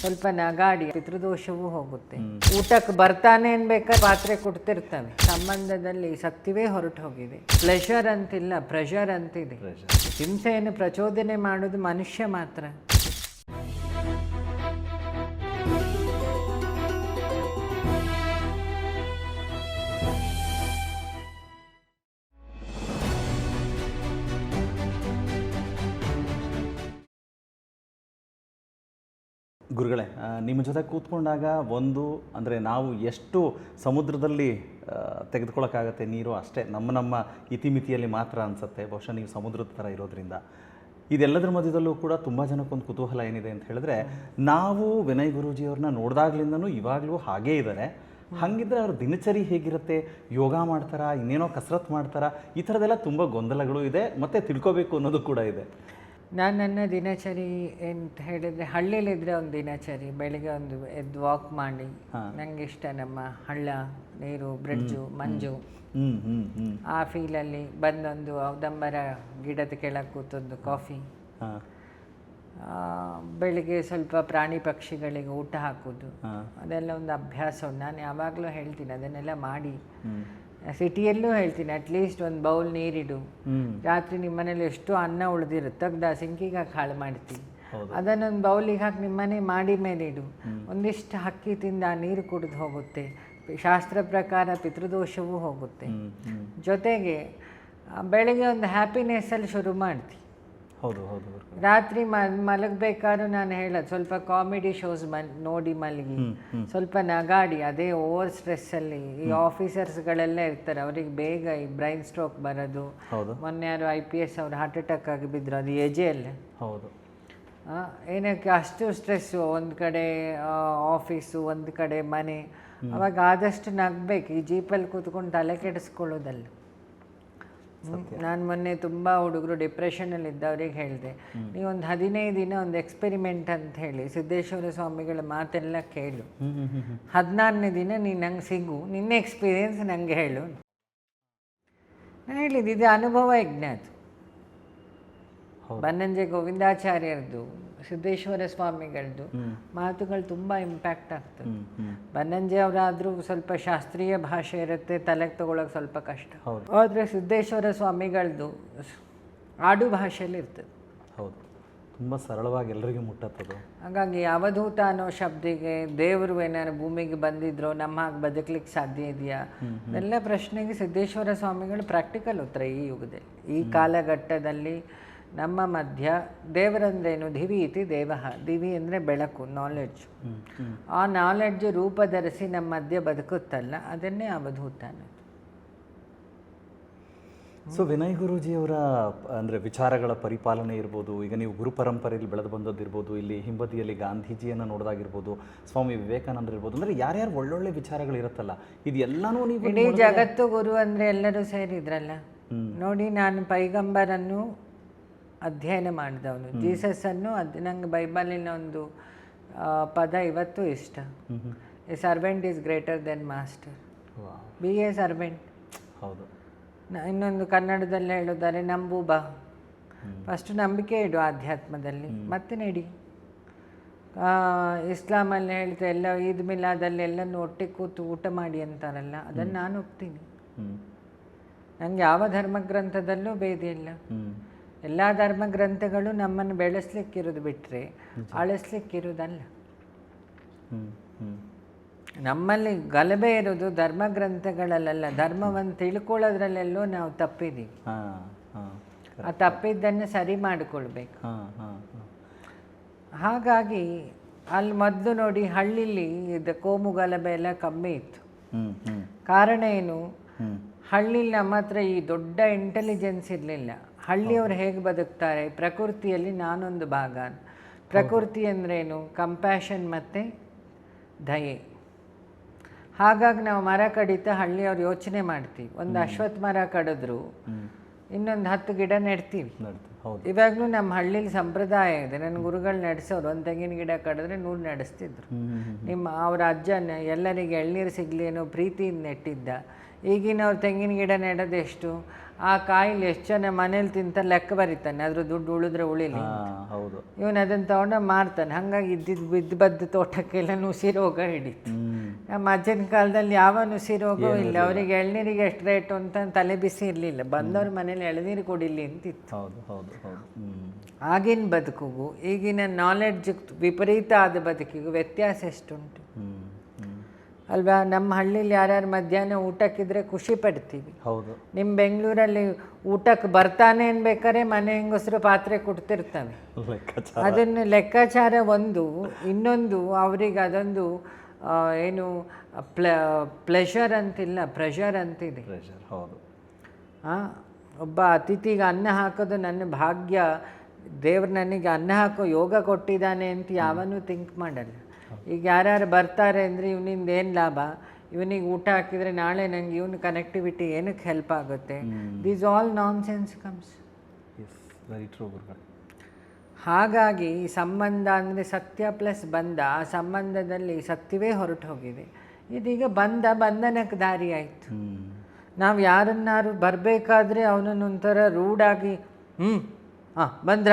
ಸ್ವಲ್ಪ ನಗಾಡಿ ಪಿತೃದೋಷವೂ ಹೋಗುತ್ತೆ. ಊಟಕ್ಕೆ ಬರ್ತಾನೆ ಅನ್ಬೇಕಾದ್ರೆ ಪಾತ್ರೆ ಕೊಡ್ತಿರ್ತವೆ. ಸಂಬಂಧದಲ್ಲಿ ಸತ್ಯವೇ ಹೊರಟು ಹೋಗಿದೆ. ಪ್ಲೆಷರ್ ಅಂತಿಲ್ಲ ಪ್ರೆಷರ್ ಅಂತಿದೆ. ಹಿಂಸೆಯನ್ನು ಪ್ರಚೋದನೆ ಮಾಡೋದು ಮನುಷ್ಯ ಮಾತ್ರ. ಗುರುಗಳೇ ನಿಮ್ಮ ಜೊತೆ ಕೂತ್ಕೊಂಡಾಗ ಒಂದು, ಅಂದರೆ ನಾವು ಎಷ್ಟು ಸಮುದ್ರದಲ್ಲಿ ತೆಗೆದುಕೊಳ್ಳೋಕ್ಕಾಗತ್ತೆ ನೀರು ಅಷ್ಟೇ, ನಮ್ಮ ನಮ್ಮ ಇತಿಮಿತಿಯಲ್ಲಿ ಮಾತ್ರ ಅನಿಸುತ್ತೆ, ಬಹುಶಃ ನೀವು ಸಮುದ್ರದ ಥರ ಇರೋದ್ರಿಂದ. ಇದೆಲ್ಲದರ ಮಧ್ಯದಲ್ಲೂ ಕೂಡ ತುಂಬ ಜನಕ್ಕೊಂದು ಕುತೂಹಲ ಏನಿದೆ ಅಂತ ಹೇಳಿದ್ರೆ, ನಾವು ವಿನಯ್ ಗುರೂಜಿಯವ್ರನ್ನ ನೋಡಿದಾಗ್ಲಿಂದನೂ ಇವಾಗಲೂ ಹಾಗೇ ಇದ್ದಾರೆ ಹಾಗಿದ್ರೆ ಅವ್ರ ದಿನಚರಿ ಹೇಗಿರುತ್ತೆ, ಯೋಗ ಮಾಡ್ತಾರಾ, ಇನ್ನೇನೋ ಕಸರತ್ತು ಮಾಡ್ತಾರಾ, ಈ ಥರದ್ದೆಲ್ಲ ತುಂಬ ಗೊಂದಲಗಳು ಇದೆ, ಮತ್ತು ತಿಳ್ಕೊಬೇಕು ಅನ್ನೋದು ಕೂಡ ಇದೆ. ನಾನು ನನ್ನ ದಿನಚರಿ ಅಂತ ಹೇಳಿದರೆ ಹಳ್ಳಿಲಿದ್ದರೆ ಒಂದು ದಿನಚರಿ ಬೆಳಿಗ್ಗೆ ಒಂದು ಎದ್ದು ವಾಕ್ ಮಾಡಿ. ನನಗೆ ಇಷ್ಟ ನಮ್ಮ ಹಳ್ಳ ನೀರು ಬ್ರಿಡ್ಜು ಮಂಜು. ಆ ಫೀಲಲ್ಲಿ ಬಂದೊಂದು ಔದಂಬರ ಗಿಡದ ಕೆಳಗೆ ಕೂತೊಂದು ಕಾಫಿ ಬೆಳಿಗ್ಗೆ ಸ್ವಲ್ಪ ಪ್ರಾಣಿ ಪಕ್ಷಿಗಳಿಗೆ ಊಟ ಹಾಕೋದು. ಅದೆಲ್ಲ ಒಂದು ಅಭ್ಯಾಸ ನಾನು ಯಾವಾಗಲೂ ಹೇಳ್ತೀನಿ ಅದನ್ನೆಲ್ಲ ಮಾಡಿ. ಸಿಟಿಯಲ್ಲೂ ಹೇಳ್ತೀನಿ ಅಟ್ಲೀಸ್ಟ್ ಒಂದು ಬೌಲ್ ನೀರಿಡು. ರಾತ್ರಿ ನಿಮ್ಮ ಮನೇಲಿ ಎಷ್ಟು ಅನ್ನ ಉಳಿದಿರುತ್ತೆ ತೆಗ್ದು ಸಿಂಕಿಗೆ ಹಾಕಿ ಹಾಳು ಮಾಡ್ತೀನಿ. ಅದನ್ನೊಂದು ಬೌಲಿಗೆ ಹಾಕಿ ನಿಮ್ಮನೆ ಮಾಡಿ ಮೇಲೆ ಇಡು. ಒಂದಿಷ್ಟು ಹಕ್ಕಿ ತಿಂದು ಆ ನೀರು ಕುಡಿದು ಹೋಗುತ್ತೆ. ಶಾಸ್ತ್ರ ಪ್ರಕಾರ ಪಿತೃದೋಷವೂ ಹೋಗುತ್ತೆ. ಜೊತೆಗೆ ಬೆಳಗ್ಗೆ ಬೆಳಿಗ್ಗೆ ಒಂದು ಹ್ಯಾಪಿನೆಸ್ಸಲ್ಲಿ ಶುರು ಮಾಡ್ತೀವಿ ಹೌದು ಹೌದು ರಾತ್ರಿ ಮಲಗಬೇಕಾದ್ರೂ ನಾನು ಹೇಳೋದು ಸ್ವಲ್ಪ ಕಾಮಿಡಿ ಶೋಸ್ ಮಲ್ ನೋಡಿ ಮಲಗಿ. ಸ್ವಲ್ಪ ನಗಾಡಿ ಅದೇ ಓವರ್ ಸ್ಟ್ರೆಸ್ಸಲ್ಲಿ ಈ ಆಫೀಸರ್ಸ್ಗಳೆಲ್ಲ ಇರ್ತಾರೆ ಅವ್ರಿಗೆ ಬೇಗ ಈ ಬ್ರೈನ್ ಸ್ಟ್ರೋಕ್ ಬರೋದು. ಮೊನ್ನೆ ಯಾರು ಐ ಪಿ ಎಸ್ ಅವ್ರು ಹಾರ್ಟ್ ಅಟ್ಯಾಕ್ ಆಗಿ ಬಿದ್ರು ಅದು ಎಜೆಯಲ್ಲೇ ಹೌದು. ಏನಕ್ಕೆ ಅಷ್ಟು ಸ್ಟ್ರೆಸ್ಸು ಒಂದು ಕಡೆ ಆಫೀಸು ಒಂದು ಕಡೆ ಮನೆ. ಅವಾಗ ಆದಷ್ಟು ನಗ್ಬೇಕು ಈ ಜೀಪಲ್ಲಿ ಕೂತ್ಕೊಂಡು ತಲೆ ಕೆಡಿಸ್ಕೊಳ್ಳೋದಲ್ಲ. ನಾನು ಮೊನ್ನೆ ತುಂಬ ಹುಡುಗರು ಡಿಪ್ರೆಷನಲ್ಲಿ ಇದ್ದವ್ರಿಗೆ ಹೇಳಿದೆ ನೀವೊಂದು ಹದಿನೈದು ದಿನ ಒಂದು ಎಕ್ಸ್ಪೆರಿಮೆಂಟ್ ಅಂತ ಹೇಳಿ ಸಿದ್ದೇಶ್ವರ ಸ್ವಾಮಿಗಳ ಮಾತೆಲ್ಲ ಕೇಳು. ಹದಿನಾರನೇ ದಿನ ನೀನು ನಂಗೆ ಸಿಗು ನಿನ್ನ ಎಕ್ಸ್ಪೀರಿಯನ್ಸ್ ನನಗೆ ಹೇಳು ನಾನು ಹೇಳಿದ್ದು ಇದು ಅನುಭವ ಯಜ್ಞ ಅದು ಬನ್ನಂಜೆ ಗೋವಿಂದಾಚಾರ್ಯರದು ಸಿದ್ದೇಶ್ವರ ಸ್ವಾಮಿಗಳದ್ದು ಮಾತುಗಳು ತುಂಬ ಇಂಪ್ಯಾಕ್ಟ್ ಆಗ್ತದೆ. ಬನ್ನಂಜೆ ಅವರಾದರೂ ಸ್ವಲ್ಪ ಶಾಸ್ತ್ರೀಯ ಭಾಷೆ ಇರುತ್ತೆ ತಲೆಗೆ ತಗೊಳಕ್ಕೆ ಸ್ವಲ್ಪ ಕಷ್ಟ. ಆದರೆ ಸಿದ್ದೇಶ್ವರ ಸ್ವಾಮಿಗಳದ್ದು ಆಡು ಭಾಷೆಯಲ್ಲಿ ಇರ್ತದೆ. ಹೌದು. ತುಂಬ ಸರಳವಾಗಿ ಎಲ್ಲರಿಗೂ ಮುಟ್ಟತ್ತದು. ಹಾಗಾಗಿ ಅವಧೂತ ಅನ್ನೋ ಶಬ್ದಿಗೆ ದೇವರು ಏನಾದ್ರು ಭೂಮಿಗೆ ಬಂದಿದ್ರು ನಮ್ಮ ಹಾಗೆ ಬದುಕಲಿಕ್ಕೆ ಸಾಧ್ಯ ಇದೆಯಾ? ಎಲ್ಲ ಪ್ರಶ್ನೆಗೆ ಸಿದ್ದೇಶ್ವರ ಸ್ವಾಮಿಗಳು ಪ್ರಾಕ್ಟಿಕಲ್ ಉತ್ತರ ಈ ಯುಗದಲ್ಲಿ ಈ ಕಾಲಘಟ್ಟದಲ್ಲಿ ನಮ್ಮ ಮಧ್ಯ ದೇವರಂದ್ರೇನು? ದಿವಿ ಇತಿ ದೇವಹ ದಿವಿ ಅಂದರೆ ಬೆಳಕು ನಾಲೆಡ್ಜ್ ಆ ನಾಲೆಡ್ಜ್ ರೂಪ ಧರಿಸಿ ನಮ್ಮ ಮಧ್ಯ ಬದುಕುತ್ತಲ್ಲ ಅದನ್ನೇ ಅವಧೂತ ಅನ್ನೋದು. ಸೊ ವಿನಯ್ ಗುರೂಜಿಯವರ ಅಂದರೆ ವಿಚಾರಗಳ ಪರಿಪಾಲನೆ ಇರ್ಬೋದು ಈಗ ನೀವು ಗುರು ಪರಂಪರೆಯಲ್ಲಿ ಬೆಳೆದು ಬಂದದ್ದಿರ್ಬೋದು ಇಲ್ಲಿ ಹಿಂಬದಿಯಲ್ಲಿ ಗಾಂಧೀಜಿಯನ್ನು ನೋಡೋದಾಗಿರ್ಬೋದು ಸ್ವಾಮಿ ವಿವೇಕಾನಂದ ಇರ್ಬೋದು ಅಂದರೆ ಯಾರ್ಯಾರು ಒಳ್ಳೊಳ್ಳೆ ವಿಚಾರಗಳು ಇರುತ್ತಲ್ಲ ಇದೆಲ್ಲನೂ ನೀವು ಇಡೀ ಜಗತ್ತು ಗುರು ಅಂದರೆ ಎಲ್ಲರೂ ಸೇರಿದ್ರಲ್ಲ. ನೋಡಿ ನಾನು ಪೈಗಂಬರನ್ನು ಅಧ್ಯಯನ ಮಾಡಿದವನು. ಜೀಸಸ್ಸನ್ನು ಅದು ನಂಗೆ ಬೈಬಲಿನ ಒಂದು ಪದ ಇವತ್ತು ಇಷ್ಟ. A servant is greater than master. Be a servant. ಹೌದು. ಇನ್ನೊಂದು ಕನ್ನಡದಲ್ಲಿ ಹೇಳೋದಾರೆ ನಂಬು ಬಾ. ಫಸ್ಟ್ ನಂಬಿಕೆ ಇಡು ಆಧ್ಯಾತ್ಮದಲ್ಲಿ. ಮತ್ತೆ ನಡಿ. ಇಸ್ಲಾಮಲ್ಲಿ ಹೇಳ್ತಾ ಎಲ್ಲ ಈದ್ ಮಿಲಾದಲ್ಲಿ ಎಲ್ಲನೂ ಒಟ್ಟಿಗೆ ಕೂತು ಊಟ ಮಾಡಿ ಅಂತಾರಲ್ಲ ಅದನ್ನು ನಾನು ಒಪ್ತೀನಿ. ನನಗೆ ನಂಗೆ ಯಾವ ಧರ್ಮಗ್ರಂಥದಲ್ಲೂ ಭೇದ ಇಲ್ಲ ಧರ್ಮ ಗ್ರಂಥಗಳು ನಮ್ಮನ್ನು ಬೆಳೆಸ್ಲಿಕ್ಕಿರೋದು ಬಿಟ್ಟರೆ ಅಳಿಸ್ಲಿಕ್ಕಿರೋದಲ್ಲ ನಮ್ಮಲ್ಲಿ ಗಲಭೆ ಇರೋದು ಧರ್ಮ ಗ್ರಂಥಗಳಲ್ಲ ಧರ್ಮವನ್ನು ತಿಳ್ಕೊಳ್ಳೋದ್ರಲ್ಲೆಲ್ಲೋ ನಾವು ತಪ್ಪಿದ್ದೀವಿ. ಆ ತಪ್ಪಿದ್ದನ್ನು ಸರಿ ಮಾಡಿಕೊಳ್ಬೇಕು. ಹಾಂ ಹಾಂ ಹಾಂ. ಹಾಗಾಗಿ ಅಲ್ಲಿ ಮೊದಲು ನೋಡಿ ಹಳ್ಳಿಲಿ ಇದು ಕೋಮು ಗಲಭೆ ಎಲ್ಲ ಕಮ್ಮಿ ಇತ್ತು. ಕಾರಣ ಏನು? ಹಳ್ಳಿಲಿ ನಮ್ಮ ಹತ್ರ ಈ ದೊಡ್ಡ ಇಂಟೆಲಿಜೆನ್ಸ್ ಇರಲಿಲ್ಲ. ಹಳ್ಳಿಯವ್ರು ಹೇಗೆ ಬದುಕ್ತಾರೆ? ಪ್ರಕೃತಿಯಲ್ಲಿ ನಾನೊಂದು ಭಾಗ. ಪ್ರಕೃತಿ ಅಂದ್ರೇನು? ಕಂಪ್ಯಾಷನ್ ಮತ್ತು ದಯೆ. ಹಾಗಾಗಿ ನಾವು ಮರ ಕಡಿತ ಹಳ್ಳಿಯವ್ರು ಯೋಚನೆ ಮಾಡ್ತೀವಿ. ಒಂದು ಅಶ್ವತ್ ಮರ ಕಡಿದ್ರು ಇನ್ನೊಂದು ಹತ್ತು ಗಿಡ ನೆಡ್ತೀವಿ. ನಡ್ತು ಇವಾಗಲೂ ನಮ್ಮ ಹಳ್ಳಿಲಿ ಸಂಪ್ರದಾಯ ಇದೆ. ನನ್ನ ಗುರುಗಳು ನಡೆಸೋರು ಒಂದು ತೆಂಗಿನ ಗಿಡ ಕಡಿದ್ರೆ ನೂರು ನಡೆಸ್ತಿದ್ರು. ನಿಮ್ಮ ಅವರ ಅಜ್ಜನ ಎಲ್ಲರಿಗೆ ಎಳ್ನೀರು ಸಿಗಲಿ ಅನ್ನೋ ಪ್ರೀತಿಯಿಂದ ನೆಟ್ಟಿದ್ದ. ಈಗಿನವ್ರು ತೆಂಗಿನ ಗಿಡ ನೆಡೋದೆಷ್ಟು ಆ ಕಾಯಿಲೆ ಎಷ್ಟು ಜನ ಮನೇಲಿ ತಿಂತ ಲೆಕ್ಕ ಬರೀತಾನೆ ಅದ್ರ ದುಡ್ಡು ಉಳಿದ್ರೆ ಉಳಿಲಿ ಹೌದು. ಇವನು ಅದನ್ನ ತಗೊಂಡ ಮಾರ್ತಾನೆ. ಹಾಗಾಗಿ ಇದ್ದಿದ್ದು ಬಿದ್ದು ಬದ್ದು ತೋಟಕ್ಕೆಲ್ಲ ನುಸಿ ರೋಗ ಹಿಡಿತು. ನಮ್ಮ ಅಜ್ಜನ ಕಾಲದಲ್ಲಿ ಯಾವ ನುಸಿ ರೋಗವೂ ಇಲ್ಲ. ಅವರಿಗೆ ಎಳ್ನೀರಿಗೆ ಎಷ್ಟು ರೇಟು ಅಂತ ತಲೆ ಬಿಸಿ ಇರಲಿಲ್ಲ. ಬಂದವ್ರ ಮನೇಲಿ ಎಳ್ನೀರು ಕೊಡಿಲಿ ಅಂತಿತ್ತು. ಹೌದು ಹೌದು ಆಗಿನ ಬದುಕಿಗೂ ಈಗಿನ ನಾಲೆಡ್ಜ್ ವಿಪರೀತ ಆದ ಬದುಕಿಗೂ ವ್ಯತ್ಯಾಸ ಎಷ್ಟುಂಟು? ಅಲ್ವಾ? ನಮ್ಮ ಹಳ್ಳಿಲಿ ಯಾರ್ಯಾರು ಮಧ್ಯಾಹ್ನ ಊಟಕ್ಕಿದ್ರೆ ಖುಷಿ ಪಡ್ತೀವಿ. ಹೌದು. ನಿಮ್ಮ ಬೆಂಗಳೂರಲ್ಲಿ ಊಟಕ್ಕೆ ಬರ್ತಾನೆ ಅನ್ಬೇಕಾದ್ರೆ ಮನೆ ಹೆಂಗಸರು ಪಾತ್ರೆ ಕೊಡ್ತಿರ್ತಾನೆ ಅದನ್ನು ಲೆಕ್ಕಾಚಾರ ಒಂದು ಇನ್ನೊಂದು ಅವ್ರಿಗೆ ಅದೊಂದು ಏನು ಪ್ಲ ಪ್ಲೆಷರ್ ಅಂತಿಲ್ಲ ಪ್ರೆಷರ್ ಅಂತಿದೆ. ಹಾಂ ಹೌದು. ಒಬ್ಬ ಅತಿಥಿಗೆ ಅನ್ನ ಹಾಕೋದು ನನ್ನ ಭಾಗ್ಯ. ದೇವ್ರು ನನಗೆ ಅನ್ನ ಹಾಕೋ ಯೋಗ ಕೊಟ್ಟಿದ್ದಾನೆ ಅಂತ ಯಾವನೂ ಥಿಂಕ್ ಮಾಡಲ್ಲ. ಈಗ ಯಾರ್ಯಾರು ಬರ್ತಾರೆ ಅಂದರೆ ಇವನಿಂದ ಏನು ಲಾಭ? ಇವನಿಗೆ ಊಟ ಹಾಕಿದರೆ ನಾಳೆ ನಂಗೆ ಇವನ ಕನೆಕ್ಟಿವಿಟಿ ಏನಕ್ಕೆ ಹೆಲ್ಪ್ ಆಗುತ್ತೆ? These all nonsense comes ಹಾಗಾಗಿ ಸಂಬಂಧ ಅಂದರೆ ಸತ್ಯ ಪ್ಲಸ್ ಬಂಧ ಆ ಸಂಬಂಧದಲ್ಲಿ ಸತ್ಯವೇ ಹೊರಟು ಹೋಗಿದೆ ಇದೀಗ ಬಂಧ ಬಂಧನಕ್ಕೆ ದಾರಿ ಆಯಿತು. ನಾವು ಯಾರನ್ನಾರು ಬರಬೇಕಾದ್ರೆ ಅವನನ್ನೊಂಥರ ರೂಡಾಗಿ ಹ್ಞೂ ಹಾಂ ಬಂದ್ರ?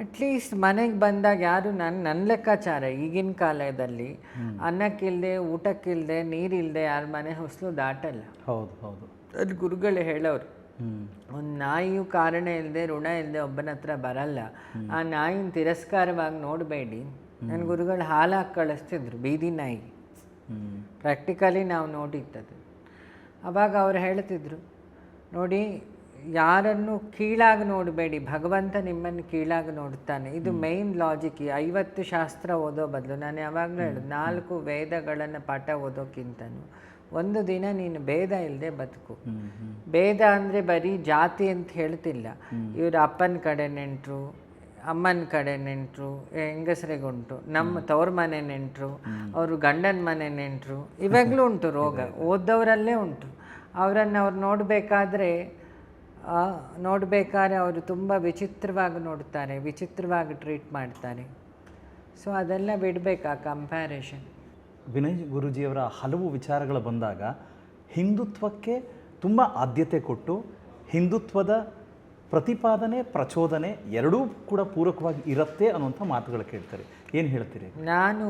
ಅಟ್ಲೀಸ್ಟ್ ಮನೆಗೆ ಬಂದಾಗ ಯಾರು ನನ್ನ ನನ್ನ ಲೆಕ್ಕಾಚಾರ ಈಗಿನ ಕಾಲದಲ್ಲಿ ಅನ್ನಕ್ಕಿಲ್ಲದೆ ಊಟಕ್ಕಿಲ್ಲದೆ ನೀರಿಲ್ಲದೆ ಯಾರ ಮನೆ ಹೊಸಲು ದಾಟಲ್ಲ. ಹೌದು ಹೌದು. ಅದು ಗುರುಗಳು ಹೇಳೋರು. ಒಂದು ನಾಯಿಯು ಕಾರಣ ಇಲ್ಲದೆ ಋಣ ಇಲ್ಲದೆ ಒಬ್ಬನ ಹತ್ರ ಬರಲ್ಲ. ಆ ನಾಯಿನ ತಿರಸ್ಕಾರವಾಗಿ ನೋಡಬೇಡಿ. ನನ್ನ ಗುರುಗಳು ಹಾಲಾಗಿ ಕಳಿಸ್ತಿದ್ರು ಬೀದಿ ನಾಯಿ. ಪ್ರಾಕ್ಟಿಕಲಿ ನಾವು ನೋಡಿದ್ದದು ಅವಾಗ ಅವ್ರು ಹೇಳ್ತಿದ್ರು ನೋಡಿ ಯಾರನ್ನು ಕೀಳಾಗಿ ನೋಡಬೇಡಿ ಭಗವಂತ ನಿಮ್ಮನ್ನು ಕೀಳಾಗಿ ನೋಡ್ತಾನೆ. ಇದು ಮೈನ್ ಲಾಜಿಕ್ ಐವತ್ತು ಶಾಸ್ತ್ರ ಓದೋ ಬದಲು ನಾನು ಯಾವಾಗಲೂ ಹೇಳೋದು ನಾಲ್ಕು ವೇದಗಳನ್ನು ಪಾಠ ಓದೋಕ್ಕಿಂತನೂ. ಒಂದು ದಿನ ನೀನು ಭೇದ ಇಲ್ಲದೆ ಬದುಕು. ಭೇದ ಅಂದರೆ ಬರೀ ಜಾತಿ ಅಂತ ಹೇಳ್ತಿಲ್ಲ. ಇವರು ಅಪ್ಪನ ಕಡೆ ನೆಂಟರು ಅಮ್ಮನ ಕಡೆ ನೆಂಟರು ಹೆಂಗಸರಿಗುಂಟು ನಮ್ಮ ತವ್ರ ಮನೆ ನೆಂಟರು ಅವರು ಗಂಡನ ಮನೆ ನೆಂಟರು ಇವಾಗಲೂ ಉಂಟು ರೋಗ. ಓದ್ದವರಲ್ಲೇ ಉಂಟು. ಅವರನ್ನು ಅವ್ರು ನೋಡಬೇಕಾದ್ರೆ ನೋಡಬೇಕಾದ್ರೆ ಅವರು ತುಂಬ ವಿಚಿತ್ರವಾಗಿ ನೋಡ್ತಾರೆ ವಿಚಿತ್ರವಾಗಿ ಟ್ರೀಟ್ ಮಾಡ್ತಾರೆ. ಸೊ ಅದೆಲ್ಲ ಬಿಡಬೇಕು ಆ ಕಂಪ್ಯಾರಿಷನ್ ವಿನಯ್ ಗುರುಜಿಯವರ ಹಲವು ವಿಚಾರಗಳು ಬಂದಾಗ ಹಿಂದುತ್ವಕ್ಕೆ ತುಂಬ ಆದ್ಯತೆ ಕೊಟ್ಟು ಹಿಂದುತ್ವದ ಪ್ರತಿಪಾದನೆ ಪ್ರಚೋದನೆ ಎರಡೂ ಕೂಡ ಪೂರಕವಾಗಿ ಇರುತ್ತೆ ಅನ್ನುವಂಥ ಮಾತುಗಳು ಕೇಳ್ತಾರೆ. ಏನು ಹೇಳ್ತೀರಿ? ನಾನು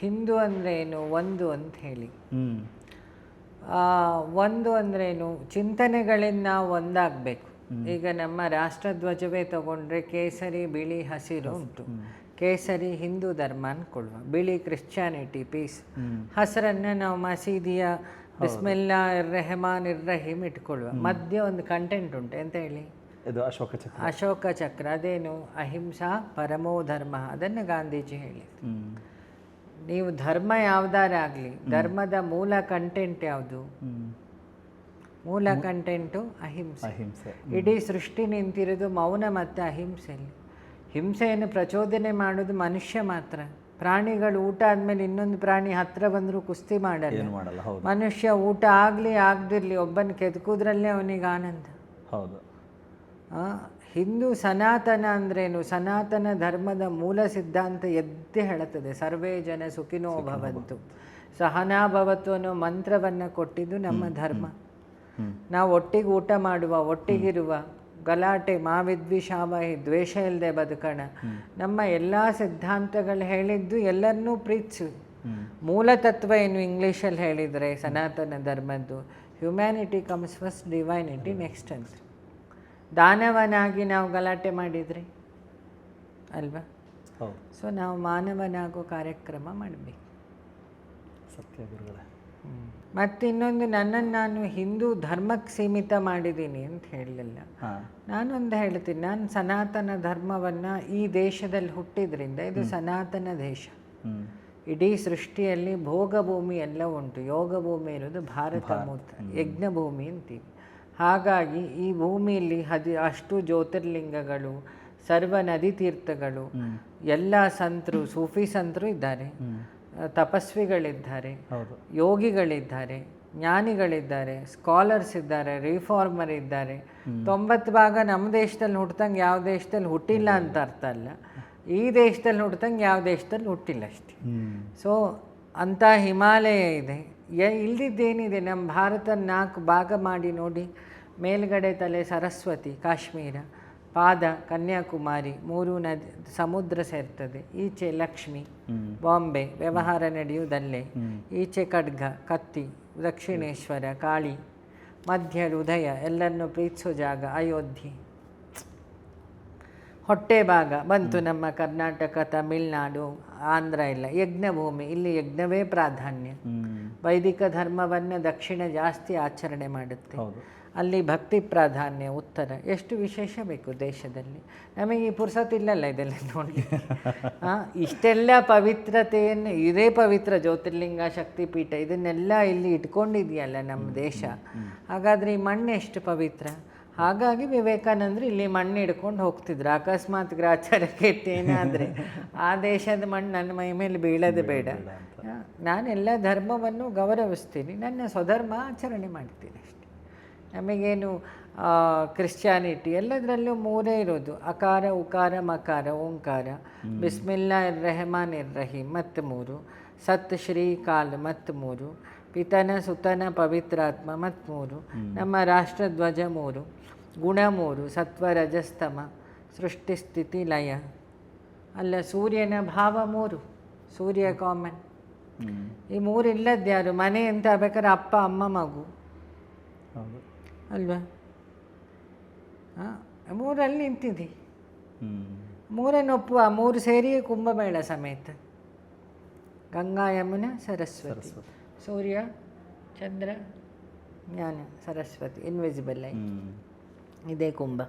ಹಿಂದೂ ಅಂದ್ರೇನು ಒಂದು ಅಂತ ಹೇಳಿ. ಒಂದು ಅಂದ್ರೇನು? ಚಿಂತನೆಗಳಿಂದ ಒಂದಾಗಬೇಕು. ಈಗ ನಮ್ಮ ರಾಷ್ಟ್ರಧ್ವಜವೇ ತಗೊಂಡ್ರೆ ಕೇಸರಿ ಬಿಳಿ ಹಸಿರು ಉಂಟು. ಕೇಸರಿ ಹಿಂದೂ ಧರ್ಮ ಅನ್ಕೊಳ್ಳುವ ಬಿಳಿ ಕ್ರಿಶ್ಚಿಯಾನಿಟಿ ಪೀಸ್. ಹಸರನ್ನ ನಾವು ಮಸೀದಿಯ ಬಿಸ್ಮಿಲ್ಲಾ ಇರ್ ರೆಹಮಾನ್ ಇರ್ ರಹೀಮ್ ಇಟ್ಕೊಳ್ಳುವ. ಮಧ್ಯೆ ಒಂದು ಕಂಟೆಂಟ್ ಉಂಟು. ಎಂತ ಹೇಳಿ? ಇದು ಅಶೋಕ ಚಕ್ರ. ಅಶೋಕ ಚಕ್ರ. ಅದೇನು? ಅಹಿಂಸಾ ಪರಮೋ ಧರ್ಮ. ಅದನ್ನು ಗಾಂಧೀಜಿ ಹೇಳಿ ಹ್ಮ್. ನೀವು ಧರ್ಮ ಯಾವ್ದಾರಾಗಲಿ ಧರ್ಮದ ಮೂಲ ಕಂಟೆಂಟ್ ಯಾವುದು? ಮೂಲ ಕಂಟೆಂಟು ಅಹಿಂಸೆ. ಅಹಿಂಸೆ. ಇಡೀ ಸೃಷ್ಟಿ ನಿಂತಿರೋದು ಮೌನ ಮತ್ತು ಅಹಿಂಸೆಯಲ್ಲಿ. ಹಿಂಸೆಯನ್ನು ಪ್ರಚೋದನೆ ಮಾಡೋದು ಮನುಷ್ಯ ಮಾತ್ರ. ಪ್ರಾಣಿಗಳು ಊಟ ಆದಮೇಲೆ ಇನ್ನೊಂದು ಪ್ರಾಣಿ ಹತ್ರ ಬಂದರೂ ಕುಸ್ತಿ ಮಾಡಲ್ಲ. ಮನುಷ್ಯ ಊಟ ಆಗಲಿ ಆಗದಿರಲಿ ಒಬ್ಬನ ಕೆದಕುದ್ರಲ್ಲೇ ಅವನಿಗೆ ಆನಂದ. ಹೌದು. ಹಿಂದೂ ಸನಾತನ ಅಂದ್ರೇನು? ಸನಾತನ ಧರ್ಮದ ಮೂಲ ಸಿದ್ಧಾಂತ ಎದ್ದೆ ಹೇಳುತ್ತದೆ. ಸರ್ವೇ ಜನ ಸುಖಿನೋ ಭವಂತು. ಸಹನಾ ಭವತ್ತು ಅನ್ನೋ ಮಂತ್ರವನ್ನು ಕೊಟ್ಟಿದ್ದು ನಮ್ಮ ಧರ್ಮ. ನಾವು ಒಟ್ಟಿಗೆ ಊಟ ಮಾಡುವ ಒಟ್ಟಿಗಿರುವ ಗಲಾಟೆ ಮಾವಿದ್ವಿಷಾವಹಿ ದ್ವೇಷ ಇಲ್ಲದೆ ಬದುಕೋಣ. ನಮ್ಮ ಎಲ್ಲ ಸಿದ್ಧಾಂತಗಳು ಹೇಳಿದ್ದು ಎಲ್ಲರನ್ನೂ ಪ್ರೀತಿಸು. ಮೂಲ ತತ್ವ ಏನು ಇಂಗ್ಲೀಷಲ್ಲಿ ಹೇಳಿದರೆ ಸನಾತನ ಧರ್ಮದ್ದು? Humanity comes first divinity next ಅಂತ. ದಾನವನಾಗಿ ನಾವು ಗಲಾಟೆ ಮಾಡಿದರೆ ಅಲ್ವಾ? ಹೌದು. ಸೊ ನಾವು ಮಾನವನಾಗೋ ಕಾರ್ಯಕ್ರಮ ಮಾಡಬೇಕು. ಸತ್ಯ ಗುರುಗಳೇ. ಮತ್ತು ಇನ್ನೊಂದು ನನ್ನನ್ನು ನಾನು ಹಿಂದೂ ಧರ್ಮಕ್ಕೆ ಸೀಮಿತ ಮಾಡಿದ್ದೀನಿ ಅಂತ ಹೇಳಲಿಲ್ಲ. ನಾನೊಂದು ಹೇಳ್ತೀನಿ ನಾನು ಸನಾತನ ಧರ್ಮವನ್ನು ಈ ದೇಶದಲ್ಲಿ ಹುಟ್ಟಿದ್ರಿಂದ ಇದು ಸನಾತನ ದೇಶ. ಇಡೀ ಸೃಷ್ಟಿಯಲ್ಲಿ ಭೋಗ ಭೂಮಿ ಎಲ್ಲ ಉಂಟು. ಯೋಗ ಭೂಮಿ ಇರೋದು ಭಾರತ ಮೂರ್ತ ಯಜ್ಞ ಭೂಮಿ ಅಂತೀವಿ. ಹಾಗಾಗಿ ಈ ಭೂಮಿಯಲ್ಲಿ ಹದಿ ಅಷ್ಟು ಜ್ಯೋತಿರ್ಲಿಂಗಗಳು ಸರ್ವ ನದಿ ತೀರ್ಥಗಳು ಎಲ್ಲ ಸಂತರು ಸೂಫಿ ಸಂತರು ಇದ್ದಾರೆ. ತಪಸ್ವಿಗಳಿದ್ದಾರೆ. ಯೋಗಿಗಳಿದ್ದಾರೆ. ಜ್ಞಾನಿಗಳಿದ್ದಾರೆ. ಸ್ಕಾಲರ್ಸ್ ಇದ್ದಾರೆ. ರಿಫಾರ್ಮರ್ ಇದ್ದಾರೆ. ತೊಂಬತ್ತು ಭಾಗ ನಮ್ಮ ದೇಶದಲ್ಲಿ ಹುಟ್ಟಂಗೆ ಯಾವ ದೇಶದಲ್ಲಿ ಹುಟ್ಟಿಲ್ಲ ಅಂತ ಅರ್ಥ ಅಲ್ಲ. ಈ ದೇಶದಲ್ಲಿ ಹುಟ್ಟಂಗೆ ಯಾವ ದೇಶದಲ್ಲಿ ಹುಟ್ಟಿಲ್ಲ ಅಷ್ಟೇ. ಸೊ ಅಂತ ಹಿಮಾಲಯ ಇದೆ. ಇಲ್ದಿದ್ದೇನಿದೆ. ನಮ್ಮ ಭಾರತ ನಾಲ್ಕು ಭಾಗ ಮಾಡಿ ನೋಡಿ. ಮೇಲ್ಗಡೆ ತಲೆ ಸರಸ್ವತಿ ಕಾಶ್ಮೀರ ಪಾದ ಕನ್ಯಾಕುಮಾರಿ ಮೂರು ನದಿ ಸಮುದ್ರ ಸೇರ್ತದೆ. ಈಚೆ ಲಕ್ಷ್ಮಿ ಬಾಂಬೆ ವ್ಯವಹಾರ ನಡೆಯುವುದಲ್ಲೇ ಈಚೆ ಖಡ್ಗ ಕತ್ತಿ ದಕ್ಷಿಣೇಶ್ವರ ಕಾಳಿ ಮಧ್ಯ ಹೃದಯ ಎಲ್ಲರನ್ನು ಪ್ರೀತಿಸೋ ಜಾಗ ಅಯೋಧ್ಯೆ. ಹೊಟ್ಟೆ ಭಾಗ. ಬಂತು ನಮ್ಮ ಕರ್ನಾಟಕ ತಮಿಳುನಾಡು ಆಂಧ್ರ ಎಲ್ಲ. ಯಜ್ಞಭೂಮಿ. ಇಲ್ಲಿ ಯಜ್ಞವೇ ಪ್ರಾಧಾನ್ಯ. ವೈದಿಕ ಧರ್ಮವನ್ನು ದಕ್ಷಿಣ ಜಾಸ್ತಿ ಆಚರಣೆ ಮಾಡುತ್ತೆ. ಅಲ್ಲಿ ಭಕ್ತಿ ಪ್ರಾಧಾನ್ಯ ಉತ್ತರ ಎಷ್ಟು ವಿಶೇಷ ಬೇಕು ದೇಶದಲ್ಲಿ? ನಮಗೆ ಈ ಪುರ್ಸತ್ತಿಲ್ಲಲ್ಲ ಇದೆಲ್ಲ ನೋಡಿ. ಇಷ್ಟೆಲ್ಲ ಪವಿತ್ರತೆಯನ್ನು ಇದೇ ಪವಿತ್ರ ಜ್ಯೋತಿರ್ಲಿಂಗ ಶಕ್ತಿಪೀಠ ಇದನ್ನೆಲ್ಲ ಇಲ್ಲಿ ಇಟ್ಕೊಂಡಿದೆಯಲ್ಲ ನಮ್ಮ ದೇಶ. ಹಾಗಾದರೆ ಈ ಮಣ್ಣು ಎಷ್ಟು ಪವಿತ್ರ? ಹಾಗಾಗಿ ವಿವೇಕಾನಂದರು ಇಲ್ಲಿ ಮಣ್ಣು ಹಿಡ್ಕೊಂಡು ಹೋಗ್ತಿದ್ರು. ಅಕಸ್ಮಾತ್ ಗ್ರಾಚಾರ ಕೆಟ್ಟೇನಾದರೆ ಆ ದೇಶದ ಮಣ್ಣು ನನ್ನ ಮೈ ಮೇಲೆ ಬೀಳೋದು ಬೇಡ. ನಾನೆಲ್ಲ ಧರ್ಮವನ್ನು ಗೌರವಿಸ್ತೀನಿ ನನ್ನ ಸ್ವಧರ್ಮ ಆಚರಣೆ ಮಾಡ್ತೀನಿ ಅಷ್ಟೆ. ನಮಗೇನು ಕ್ರಿಶ್ಚಿಯಾನಿಟಿ ಎಲ್ಲದರಲ್ಲೂ ಮೂರೇ ಇರೋದು ಅಕಾರ ಉಕಾರ ಮಕಾರ ಓಂಕಾರ ಬಿಸ್ಮಿಲ್ಲಾ ಇರ್ ರೆಹಮಾನ್ ಇರ್ ರಹೀಮ್ ಮತ್ತು ಮೂರು ಸತ್ ಶ್ರೀ ಕಾಲ್ ಮತ್ತು ಮೂರು ಪಿತನ ಸುತನ ಪವಿತ್ರಾತ್ಮ ಮತ್ತು ಮೂರು ನಮ್ಮ ರಾಷ್ಟ್ರಧ್ವಜ ಮೂರು ಗುಣ ಮೂರು ಸತ್ವ ರಜಸ್ತಮ ಸೃಷ್ಟಿ ಸ್ಥಿತಿ ಲಯ. ಅಲ್ಲ ಸೂರ್ಯನ ಭಾವ ಮೂರು ಸೂರ್ಯ ಕಾಮನ್. ಈ ಮೂರು ಇಲ್ಲದ್ದು ಯಾರು? ಮನೆ ಅಂತ ಬೇಕಾದ್ರೆ ಅಪ್ಪ ಅಮ್ಮ ಮಗು. ಅಲ್ವಾ? ಹಾಂ ಮೂರಲ್ಲಿ ನಿಂತಿದೆ. ಹ್ಮ್. ಮೂರನ್ನು ಒಪ್ಪುವ ಮೂರು ಸೇರಿ ಕುಂಭಮೇಳ ಸಮೇತ. ಗಂಗಾ ಯಮುನ ಸರಸ್ವತಿ. ಸೂರ್ಯ ಚಂದ್ರ ಜ್ಞಾನ ಸರಸ್ವತಿ ಇನ್ವಿಸಿಬಲ್ ಹ್ಮ್. ಇದೇ ಕುಂಭ.